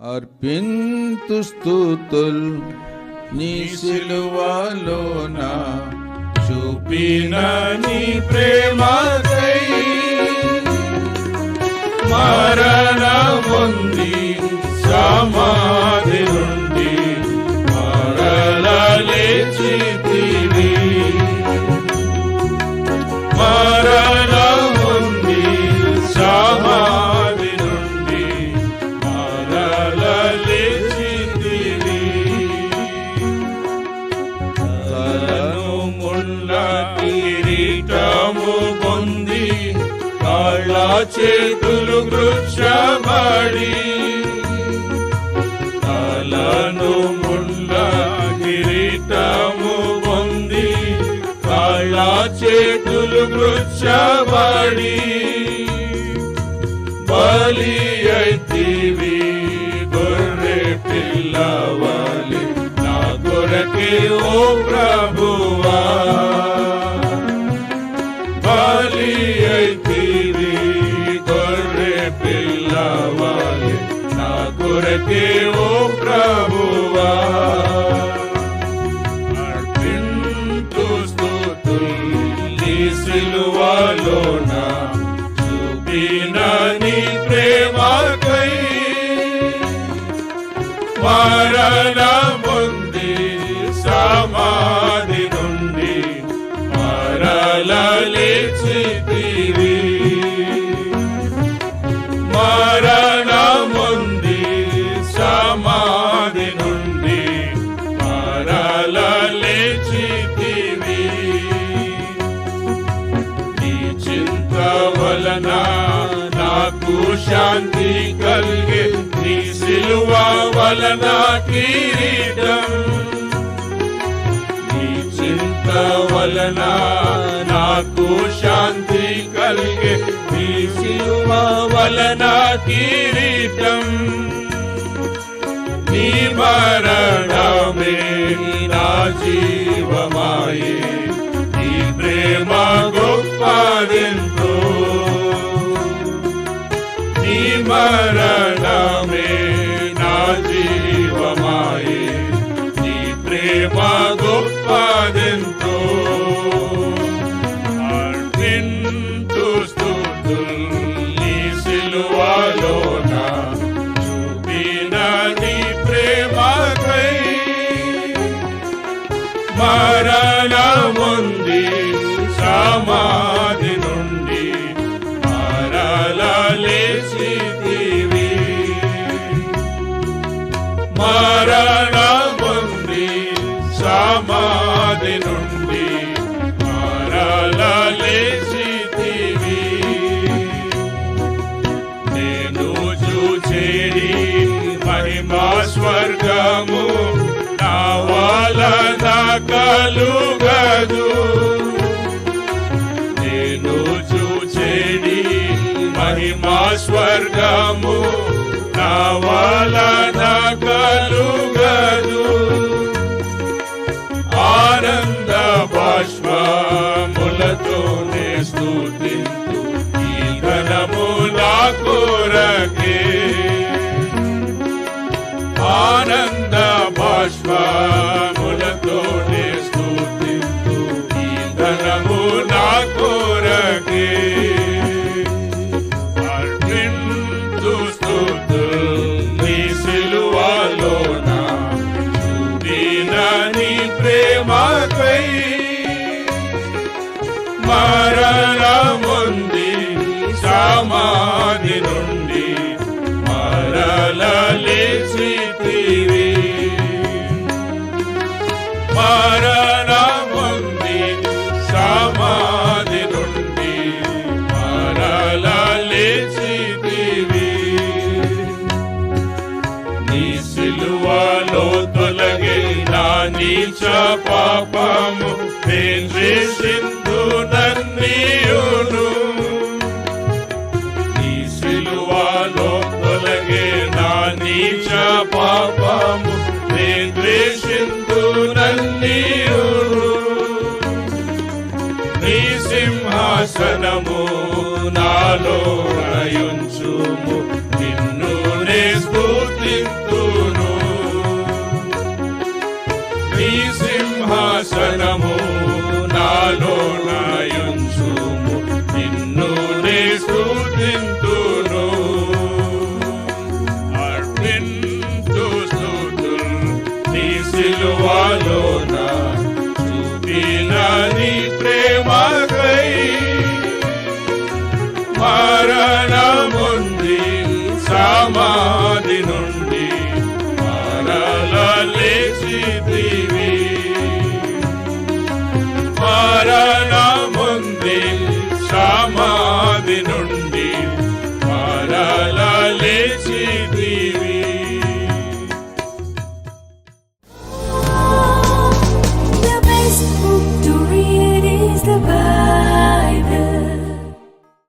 అర్పింతు స్థుతుల్ నీ సిలువలోన చూపిన నీ చేతులు వృక్షబడి తలను ముళ్ళ కిరీటము పొంది కాళ్ళ చేతులు వృక్షబడి కొరకే ఓ ప్రభువా. అర్పింతు స్తుతుల్ నీ సిలువలోన చూపిన నీ ప్రేమకై మరణ వలన నాకు శాంతి కలిగే నీ సిలువ వలన కిరీటం నీ చింత వలన నాకు శాంతి కలిగే నీ సిలువ వలన కిరీటం నీ నీ మరణమే నా జీవమాయే నీ ప్రేమ గొప్పదెంతో అర్పింతు స్తుతుల్ నీ సిలువలోన చూపిన నీ ప్రేమకై. మరణ ముంది మరణముంది సమాధి నుండి మరల నేను చూచేడి మహిమా స్వర్గము నా వలన కలుగదు నేను చూచేడి మహిమా స్వర్గము నా వలన బాష్పములతోనే స్తుతింతు ఈ ఘనము నా కొరకే. ఆనంద బాష్పములతోనే సమాధి నుండి మరల లేచితివి మరణముంది సమాధి నుండి మరల లేచితివి నీ సిలువలో తొలగే నీచ పాపము నేను సింధు నన్నీ స్థుతింతుము నిన్ను నే స్థుతింతును. నీ సింహాసనము నాలో నాయుంచుము. నిన్ను నే స్థుతింతు sim